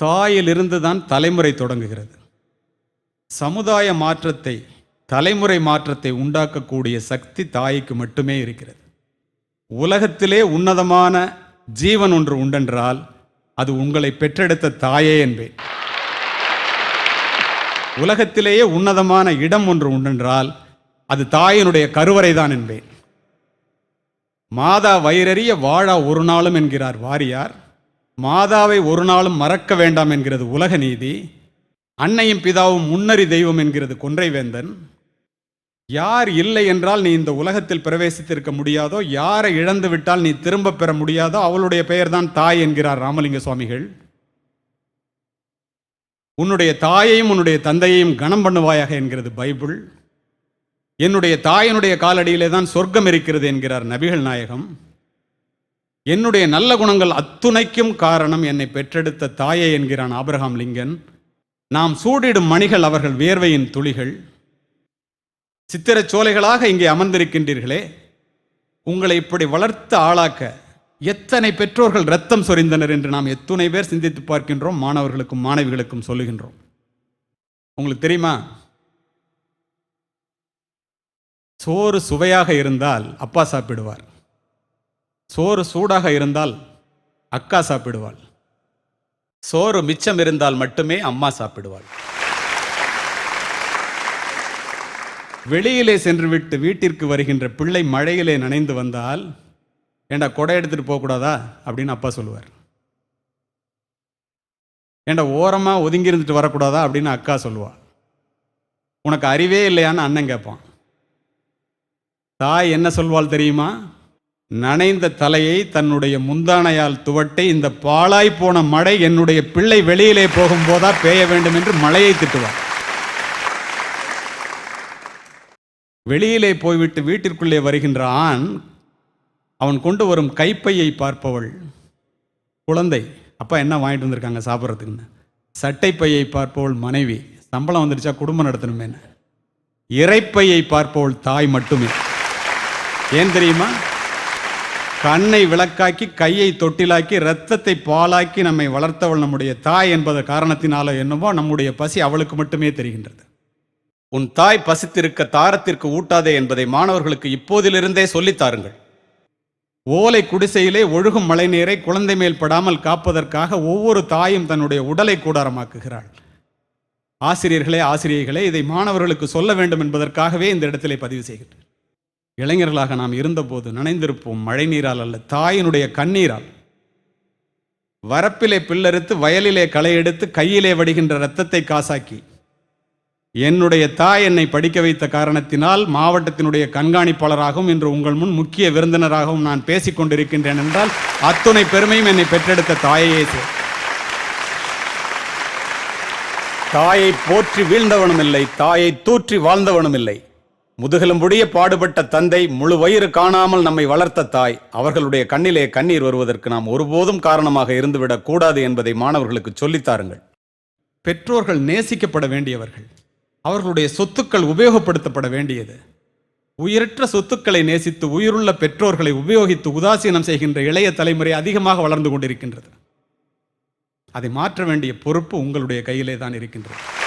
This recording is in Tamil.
தாயிலிருந்து தான் தலைமுறை தொடங்குகிறது. சமுதாய மாற்றத்தை தலைமுறை மாற்றத்தை உண்டாக்கக்கூடிய சக்தி தாய்க்கு மட்டுமே இருக்கிறது. உலகத்திலே உன்னதமான ஜீவன் ஒன்று உண்டென்றால் அது உங்களை பெற்றெடுத்த தாயே என்பேன். உலகத்திலேயே உன்னதமான இடம் ஒன்று உண்டென்றால் அது தாயினுடைய கருவறை தான் என்பேன். மாதா வயிறறிய வாழா ஒரு நாளும் என்கிறார் வாரியார். மாதாவை ஒரு நாளும் மறக்க வேண்டாம் என்கிறது உலக நீதி அன்னையும் பிதாவும் முன்னறி தெய்வம் என்கிறது கொன்றைவேந்தன். யார் இல்லை என்றால் நீ இந்த உலகத்தில் பிரவேசித்திருக்க முடியாதோ யாரை இழந்து விட்டால் நீ திரும்ப பெற முடியாதோ அவளுடைய பெயர்தான் தாய் என்கிறார் ராமலிங்க சுவாமிகள். உன்னுடைய தாயையும் உன்னுடைய தந்தையையும் கனம் பண்ணுவாயாக என்கிறது பைபிள். என்னுடைய தாயினுடைய காலடியிலே தான் சொர்க்கம் இருக்கிறது என்கிறார் நபிகள் நாயகம். என்னுடைய நல்ல குணங்கள் அத்துணைக்கும் காரணம் என்னை பெற்றெடுத்த தாயே என்கிறான் ஆபிரகாம் லிங்கன். நாம் சூடிடும் மணிகள் அவர்கள் வியர்வையின் துளிகள். சித்திரச் சோலைகளாக இங்கே அமர்ந்திருக்கின்றீர்களே. உங்களை இப்படி வளர்த்து ஆளாக்க எத்தனை பெற்றோர்கள் ரத்தம் சொரிந்தனர் என்று நாம் எத்துணை பேர் சிந்தித்து பார்க்கின்றோம் மாணவர்களுக்கும் மாணவிகளுக்கும் சொல்லுகின்றோம். உங்களுக்கு தெரியுமா? சோறு சுவையாக இருந்தால் அப்பா சாப்பிடுவார். சோறு சூடாக இருந்தால் அக்கா சாப்பிடுவாள். சோறு மிச்சம் இருந்தால் மட்டுமே அம்மா சாப்பிடுவாள். வெளியிலே சென்றுவிட்டு வீட்டிற்கு வருகின்ற பிள்ளை மழையிலே நனைந்து வந்தால் ஏண்டா கொடை எடுத்துட்டு போகக்கூடாதா? அப்படின்னு அப்பா சொல்லுவார். ஏண்டா ஓரமாக ஒதுங்கி இருந்துட்டு வரக்கூடாதா? அப்படின்னு அக்கா சொல்லுவா. உனக்கு அறிவே இல்லையான்னு அண்ணன் கேட்பான். தாய் என்ன சொல்வாள் தெரியுமா? நனைந்த தலையை தன்னுடைய முந்தானையால் துவட்டை இந்த பாழாய் போன மழை என்னுடைய பிள்ளை வெளியிலே போகும்போதா பேய வேண்டும் என்று மழையை திட்டுவார். வெளியிலே போய்விட்டு வீட்டிற்குள்ளே வருகின்ற ஆண் அவன் கொண்டு வரும் கைப்பையை பார்ப்பவள் குழந்தை அப்பா என்ன வாங்கிட்டு வந்திருக்காங்க சாப்பிட்றதுக்குன்னு? சட்டைப்பையை பார்ப்பவள் மனைவி சம்பளம் வந்துடுச்சா குடும்பம் நடத்தணுமே இறைப்பையை பார்ப்பவள் தாய் மட்டுமே. ஏன் தெரியுமா? கண்ணை விளக்காக்கி கையை தொட்டிலாக்கி இரத்தத்தை பாலாக்கி நம்மை வளர்த்தவள் நம்முடைய தாய் என்பத காரணத்தினால என்னவோ நம்முடைய பசி அவளுக்கு மட்டுமே தெரிகின்றது. உன் தாய் பசித்திருக்க தாரத்திற்கு ஊட்டாதே என்பதை மாணவர்களுக்கு இப்போதிலிருந்தே சொல்லித்தாருங்கள் ஓலை குடிசையிலே ஒழுகும் மழைநீரை குழந்தை மேல் படாமல் காப்பதற்காக ஒவ்வொரு தாயும் தன்னுடைய உடலை கூடாரமாக்குகிறாள். ஆசிரியர்களே ஆசிரியர்களே இதை மாணவர்களுக்கு சொல்ல வேண்டும் என்பதற்காகவே இந்த இடத்திலே பதிவு செய்கிறேன் இளைஞர்களாக நாம் இருந்தபோது நனைந்திருப்போம் மழை நீரால் அல்ல தாயினுடைய கண்ணீரால் வரப்பிலே பில்லறுத்து வயலிலே களை எடுத்து கையிலே வடிகின்ற இரத்தத்தை காசாக்கி என்னுடைய தாய் என்னை படிக்க வைத்த காரணத்தினால் மாவட்டத்தினுடைய கண்காணிப்பாளராகவும் இன்று உங்கள் முன் முக்கிய விருந்தினராகவும் நான் பேசிக் கொண்டிருக்கின்றேன் என்றால் அத்துணை பெருமையும் என்னை பெற்றெடுத்த தாயையே சேர். தாயை போற்றி வீழ்ந்தவனும் இல்லை தாயை தூற்றி வாழ்ந்தவனும் இல்லை முதுகெலும்புடைய பாடுபட்ட தந்தை முழு வயிறு காணாமல் நம்மை வளர்த்த தாய். அவர்களுடைய கண்ணிலே கண்ணீர் வருவதற்கு நாம் ஒருபோதும் காரணமாக இருந்துவிடக் கூடாது என்பதை மாணவர்களுக்கு சொல்லித்தாருங்கள் பெற்றோர்கள் நேசிக்கப்பட வேண்டியவர்கள். அவர்களுடைய சொத்துக்கள் உபயோகப்படுத்தப்பட வேண்டியது. உயிரற்ற சொத்துக்களை நேசித்து உயிருள்ள பெற்றோர்களை உபயோகித்து உதாசீனம் செய்கின்ற இளைய தலைமுறை அதிகமாக வளர்ந்து கொண்டிருக்கின்றது. அதை மாற்ற வேண்டிய பொறுப்பு உங்களுடைய கையிலே தான் இருக்கின்றது.